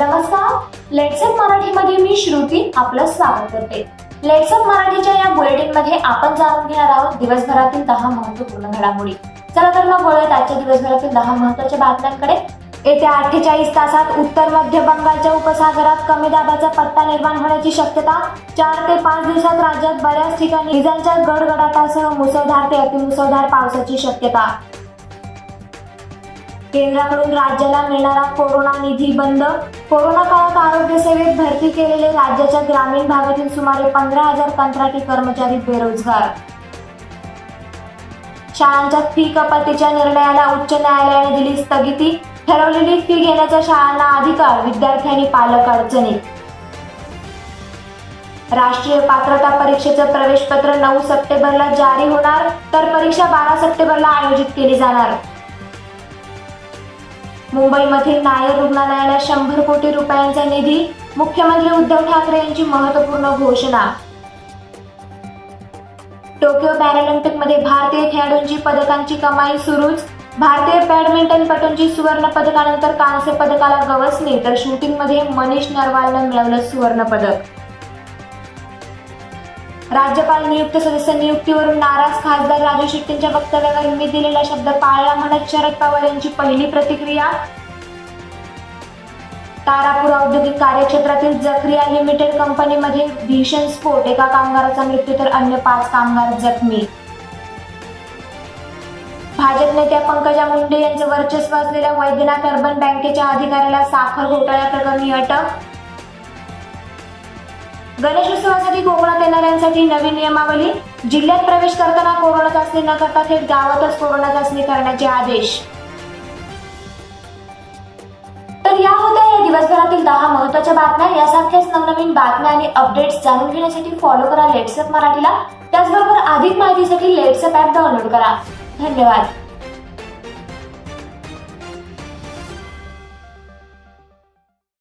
नमस्कार. लेट्सअप मराठीमध्ये मी श्रुती आपलं स्वागत करते. लेट्सअप मराठीच्या या बुलेटिनमध्ये आपण जाणून घेणार आहोत दिवसभरातील दहा महत्त्वपूर्ण घडामोडी. चला तर मग बोलूयात आजच्या दिवसभरातील दहा महत्त्वाच्या बातम्यांकडे. येत्या अठ्ठेचाळीस तासात उत्तर मध्य बंगालच्या उपसागरात कमी दाबाचा पट्टा निर्माण होण्याची शक्यता. चार ते पाच दिवसात राज्यात बऱ्याच ठिकाणी विजांच्या गडगडाटासह मुसळधार ते अतिमुसळधार पावसाची शक्यता. केंद्राकडून राज्याला मिळणारा कोरोना निधी बंद. कोरोना काळात आरोग्य सेवेत भरती केलेले राज्याच्या ग्रामीण भागातील सुमारे पंधरा हजार कंत्राटी कर्मचारी बेरोजगार. शाळांच्या फी कपातीच्या निर्णयाला उच्च न्यायालयाने दिली स्थगिती. ठरवलेली फी घेण्याचा शाळांना अधिकार विद्यार्थी आणि पालक अडचणीत. राष्ट्रीय पात्रता परीक्षेचं प्रवेशपत्र नऊ सप्टेंबरला जारी होणार तर परीक्षा बारा सप्टेंबरला आयोजित केली जाणार. मुंबईमधील नायर रुग्णालयाला शंभर कोटी रुपयांचा निधी मुख्यमंत्री उद्धव ठाकरे यांची महत्त्वपूर्ण घोषणा. टोकियो पॅरालिम्पिकमध्ये भारतीय खेळाडूंची पदकांची कमाई सुरूच. भारतीय बॅडमिंटनपटूंची सुवर्ण पदकानंतर कांस्य पदकाला गवसणी तर शूटिंगमध्ये मनीष नरवालनं मिळवलं सुवर्ण पदक. राज्यपाल नियुक्त सदस्य नियुक्तीवरून नाराज खासदार राजू शेट्टींच्या वक्तव्यावर मी दिलेला शब्द पाळला म्हणत शरद पवार यांची पहिली प्रतिक्रिया? तारापूर औद्योगिक कार्यक्षेत्रातील जक्रिया लिमिटेड कंपनीमध्ये भीषण स्फोट. एका कामगाराचा मृत्यू तर अन्य पाच कामगार जखमी. भाजप नेत्या पंकजा मुंडे यांचं वर्चस्व असलेल्या वैद्यनाथ अर्बन बँकेच्या अधिकाऱ्याला साखर घोटाळ्या प्रकरणी अटक? गणेशोत्सवासाठी कोकणात येणाऱ्यांसाठी नवीन नियमावली. जिल्ह्यात प्रवेश करताना कोरोना चाचणी न करता थेट गावातच कोरोना चाचणी करण्याचे आदेश. तर या होत्या या दिवसभरातील दहा महत्त्वाच्या बातम्या. यासारख्याच नवनवीन बातम्या आणि अपडेट्स जाणून घेण्यासाठी फॉलो करा लेट्सअप मराठीला. त्याचबरोबर अधिक माहितीसाठी लेट्सअप ॲप डाउनलोड करा. धन्यवाद.